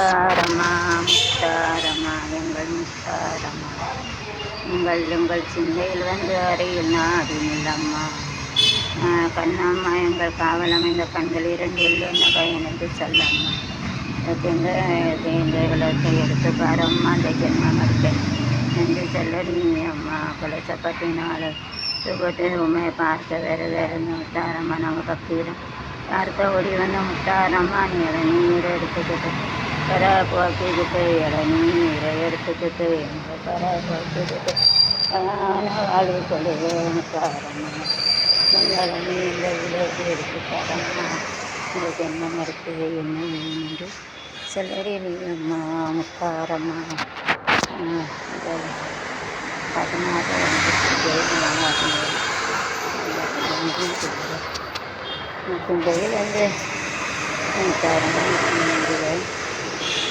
முத்தாரம்மா முத்தாரம்மா எங்கள் முத்தாரம்மா உங்கள் உங்கள் சிந்தையில் வந்து அறையில் இல்லம்மா கண்ணம்மா எங்கள் காவலம் எங்கள் கண்கள் இரண்டு என்ன எனக்கு சொல்லம்மா. இந்த இந்த எடுத்து பாரம்மா அந்த ஜென்மம் இருக்கேன் என்று அம்மா அம்மா குலசப்பட்டினால சுகத்தை உண்மை பார்க்க வேறு வேறு முத்தாரம்மா நம்ம பக்தியிடம் பார்த்த ஓடி வந்த முத்தாரம்மா நீ நீரை எடுத்துக்கிட்டு கர போக்கிக்கிட்டு இளநீரை எடுத்துக்கிட்டு எங்க கர போக்கிக்கிட்டு வாழ்வு கொள்ளுவே முத்தாரம்மா உங்களை நீ இந்த விலைக்கு எடுத்து தரம்மா இந்த ஜென்மம் இருக்குது என்ன என்று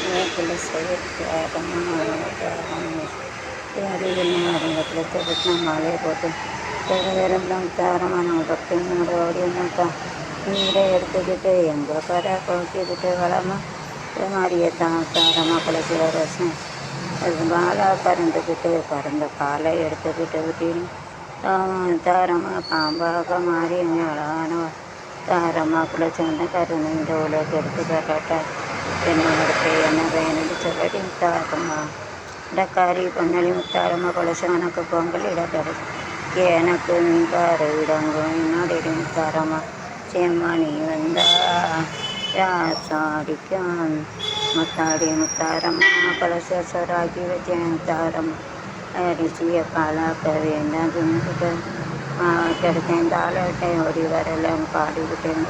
சொல்லடி நீ அம்மா முத்தாரம்மா பதினாறு கும்பையில் வந்து போட்டு வேறு வேறு முத்தாரம்மா நம்ம ஓடி வந்தாக்கா நீரை எடுத்துக்கிட்டு எங்கள் கரை போக்கிக்கிட்டு வளமா மாறியே தான் தாரமாக குளத்தில் ரசம் அது பறந்துக்கிட்டு பறந்த எடுத்துக்கிட்டு தாரமாக பாம்பாக மாறி அழகான தாரமாக குளிச்சு வந்து கருணை இந்த கரெக்டாக எடுத்து கட்டாட்டா என்ன வேணும்னு சொல்லி முத்தாரம்மா இடக்காரி பொன்னலி முத்தாரம்மா குளச்சு பொங்கல் இடக்கரு எனக்கு நீ பாரு இடங்கும் என்னோட முத்தாரம்மா. சேம்மா வந்தா சாடிக்கும் முத்தாடி முத்தாரம்மா கலச சொராக்கி முத்தாரம்மா. அரிசியை பாலாக்க வேண்டாம் தின்னுக்கிட்டு கிடைச்சேன் தாளட்டேன் ஓடி வரலன்னு பாடிக்கிட்டேன்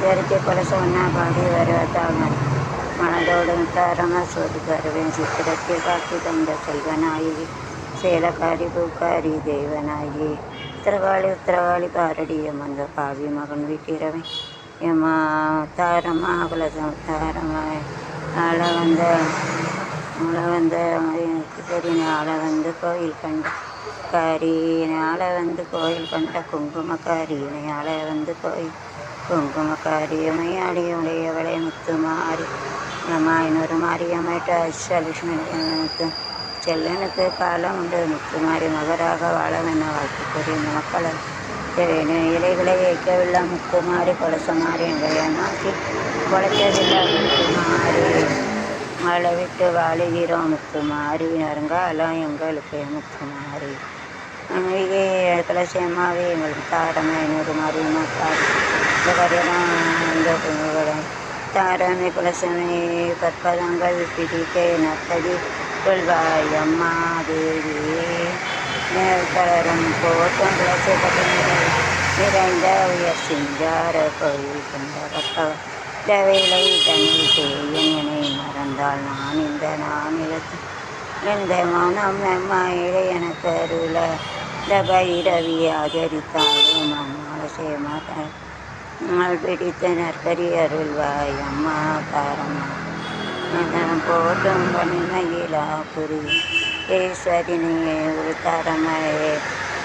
பேருக்கு கொலை சொன்னா பாடி வருவதாங்க மனதோடு முத்தாரமாக சொல்லி தருவேன் சித்திரத்தை பார்த்து தந்த செல்வனாயி சேலக்காரி பூக்காரி தெய்வனாயி உத்தரவாளி உத்திரகாளி பாரடியம் அந்த பாவி மகன் வீட்டிரவன் ஏமா தாரம்மா குலசம் தாரம்மா ஆளை வந்த ஆளை வந்த எனக்கு தெரியும் ஆளை வந்து கோயில் கண்ட காரி ஆளை வந்து கோயில் கண்ட குங்குமக்காரி ஆளை வந்து கோயில் குங்குமக்காரி மையாடியுடையவளை முத்து மாறி மாயினொரு மாரியம்மட்ட அஷ்டலட்சுமி முத்து செல்லனுக்கு காலம் உண்டு. முத்துமாரி மகராக வாழவென வாழ்த்து கூறிய மக்களை இலைகளை வைக்கவில்லை. முத்துமாரி கொலசமாரி எங்களை நோக்கி குலைக்கவில்லை முத்துமாரி மழை விட்டு வாழுகிறோம். முத்துமாரி வருங்காலம் எங்களுக்கு. முத்துமாரி அங்கே துளசியம்மாவே எங்களுக்கு தாரமே நூறு மாரியம்மா மாத்தாரி இந்த கதையெல்லாம் இந்த பொங்கலை தாரமே குலசமே பற்பதங்கள் பிடிக்க நத்தடி கொள்வாய் அம்மா தேவியே நேர்கலரும் போட்டும் குலசை பட்டினர்கள் நிறைந்த உயர் சிங்கார கோயில் கொண்ட பக்கவ வேலை தன்னில் செய்யனை மறந்தால் நான் இந்த நான் இழத்து எந்த மௌனம் அம்மாயிலே எனக்கு அருள இந்த பைரவி ஆதரித்தாலும் அம்மாள் செய்ய மாட்டேன் நாள் பிடித்த நற்கரி அருள்வாய் அம்மா தாரம்மா நம் போட்டும் பணிமையிலா புரி ஈஸ்வரினியே ஒரு தாரமையே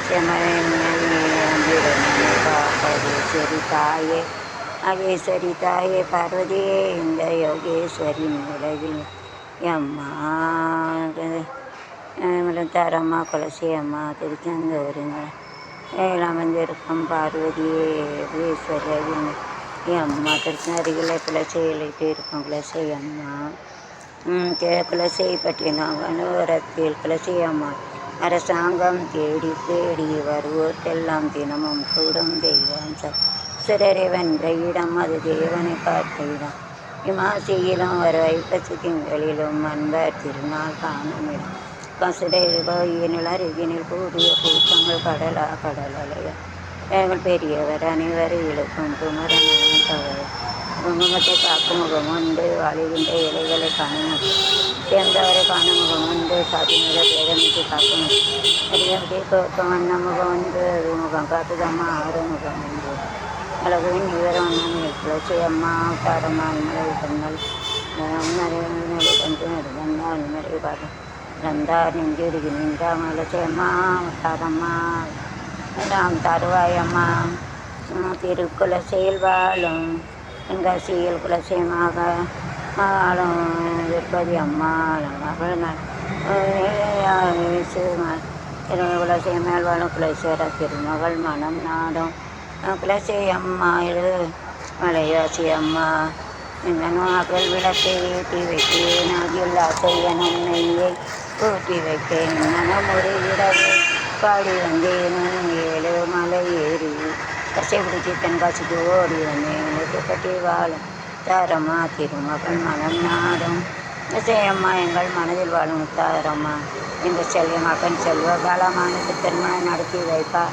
செமனியே காப்பது சரி தாயே அகேஸ்வரி தாயே பார்வதியே இந்த யோகேஸ்வரின் உலகில் அம்மா தாரம்மா குலசி அம்மா திருச்செந்தூருங்க ஏழாம் வந்திருக்கும் பார்வதியே யோகேஸ்வரி என் அம்மா திருச்செந்தூரில் குலசையிலிட்டு இருக்கும் குலசை அம்மா குலசை பற்றினாங்க நூரத்தில் குலசை அம்மா அரசாங்கம் தேடி தேடி வருவோர்க்கெல்லாம் தினமும் கூடும் தெய்வம். சிறரை வென்ற இடம் அது தேவனை பார்த்த இடம் இமாசியிலும் வர ஐப்பசி திங்களிலும் அன்பர் திருநாள் காணும் இடம் கசுடையில் கோயிலில் அருகினில் கூடிய கூட்டங்கள் கடலா கடலையா எங்கள் பெரியவர் அனைவரும் இழுக்கும் குமரன் தவறு குங்குமத்தை காக்கும் முகம் உண்டு வாழுகின்ற இலைகளை காணும் சேர்ந்தவரை காணும் முகம் உண்டு சாத்தினரை பேதமிட்டு காக்கும் அறியாதே கோக்கம் வண்ண முகம் உண்டு அது முகம் காத்துதம்மா ஆறு முகம் உண்டு அழகுவின் விவரம் துளசி அம்மா గంధార్ నుంచి ఇరిగినింకా మలచేమ్మా అవతారమ్మా நாம் தருவாயம்மா. திருக்குல செயல்வாளும் எங்கள் செயல் குலசியமாக மகளும் விற்பதி அம்மா? குலசை மேல்வாழும் குலசேர திருமகள் மனம் நாடும். குலசை அம்மா எழு மலையாசி அம்மா. இந்த நோக்கள் விளக்கை ஏற்றி வைத்து நாகில் அசையனும் நெய்யை. கூட்டி வைத்தேன் மனம் ஒரு இரவு பாடி வந்தேன் ஏழு மலை ஏறி கசை பிடிச்சி தென்காசிக்கு ஓடி வந்தேன். கட்டி வாழும் தாரம்மா திருமகள் மனம் நாடும். இசையம்மா எங்கள் மனதில் வாழும் தாரம்மா. இந்த செல்வ மகன் செல்வ காலமானுக்கு திருமணம் நடத்தி வைப்பா.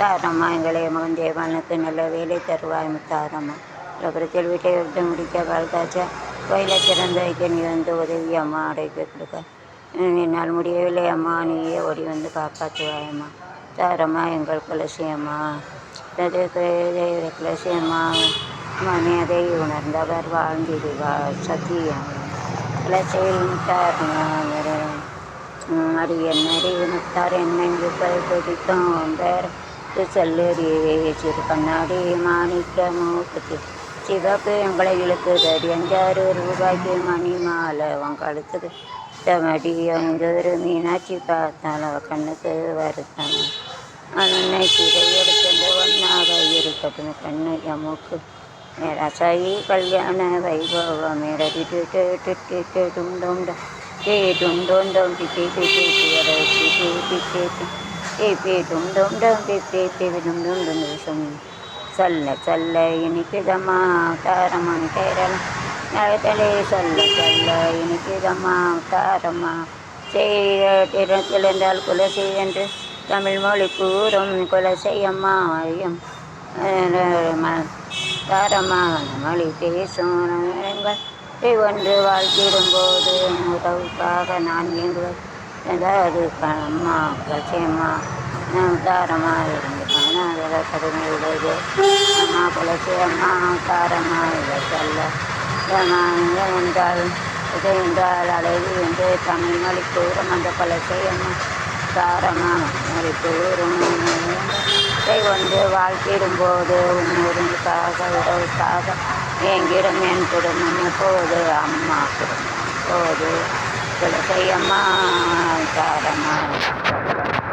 தாரம்மா எங்களை மகன் தேவானுக்கு நல்ல வேலை தருவாய் முத்தாரம்மா. உலகத்தில் வீட்டை விட்டு முடிக்க வாழ்த்தாச்சா கோயிலை திறந்து வைக்க நீ வந்து உதவி அம்மா அடைக்க கொடுக்க. என்னால் முடியவில்லை அம்மா. நீயே ஓடி வந்து காப்பாற்றுவாயம்மா. தாரம்மா எங்கள் குலசியம்மா. குலசியம்மா குலசி உணர்ந்தவர் வாழ்ந்திடுவார் சத்தியம். குலசையில் அரியன் அரியனுத்தார் என்னென்று பதித்தோம் பேர் செல்லறியே சிறு கண்ணாடி மாணிக்க மூக்குத்தி சிவப்பு எங்களை இழுக்குது அஞ்சாறு ரூபாய்க்கு மணி மாலை உன் கழுத்துக்கு மடியம் ஒரு மீனாட்சி பார்த்தால் அவள் கண்ணுக்கு வருத்தம் அண்ணனை சிறையெடுக்கின்ற ஒன்றாக இருக்கட்டும் கண்ணு எமுக்கு ரசாயி கல்யாண வைபவம் டுண்டோண்ட ஏ டுண்டோண்டம் பிப்பி பிப்பி பிப்பி பிப்பி പിപ്പി ഡും ഡും ഡും പിപ്പി പിപ്പി ഡും ഡും ഡും ദിവസം ചല്ല ചല്ല എനിക്കിതമാ താരമാണ് കേരളം நேரத்திலே சொல்ல சொல்ல இனிக்குதம்மா தாரம்மா செய்ய திறத்திழந்தால் குலசை என்று தமிழ் மொழி கூறும் செய்யம்மா ஐயம் தாரம்மா மொழி பேசும் ஒன்று வாழ்த்திடும்போது உதவுக்காக நான் எங்கள் ஏதாவது அம்மா குலசையம்மா நான் தாரம்மா இருந்துக்கான அதில் கடுமையுடையது அம்மா குலசையம்மா தாரம்மா இதை சொல்ல என்றால் இது என்றால் அழகு என்று தமிழ் மொழி கூறும் அந்த குலசையம்மா தாரமா மொழி கூறும் இதை ஒன்று வாழ்த்திடும்போது உன்னுக்காக உறவுக்காக எங்கிடும் என் குடும்பம் எப்போது? அம்மா குடும்பம் போது குலசையம்மா தாரமா